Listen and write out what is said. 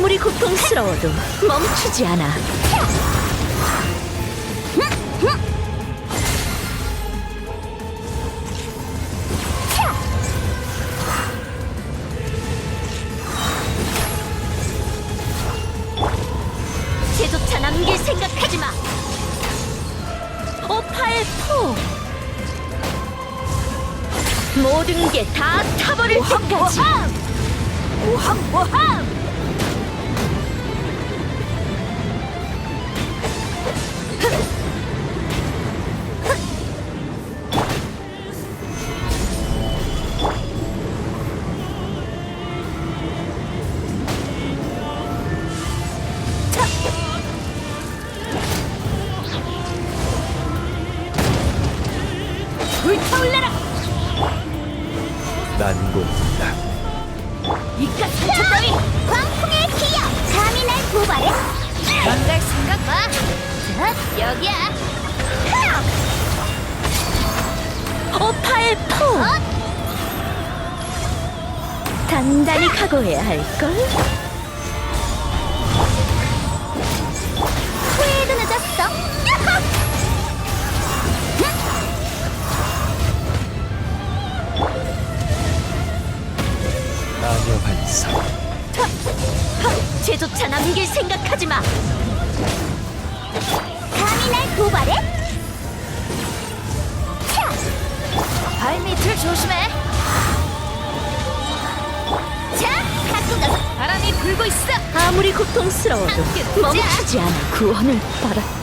아무리 고통스러워도 멈추지 않아. 제조차 남길 생각하지 마. 오파의 포. 모든 게 다 타버릴 때까지. 오함 오함. 불타올라라. 난공불락 이깟 상처 따위. 광풍의 기여. 감히 날 고발해? 망갈 생각 마. 자, 여기야. 오파의 포. 단단히 각오해야 할걸? 반사 제조차 남길 생각하지 마. 감히 날 도발해? 차! 발밑을 조심해. 자, 갖고 가서 바람이 불고 있어. 아무리 고통스러워도 함께 놀자. 멈추지 않아 구원을 받았다.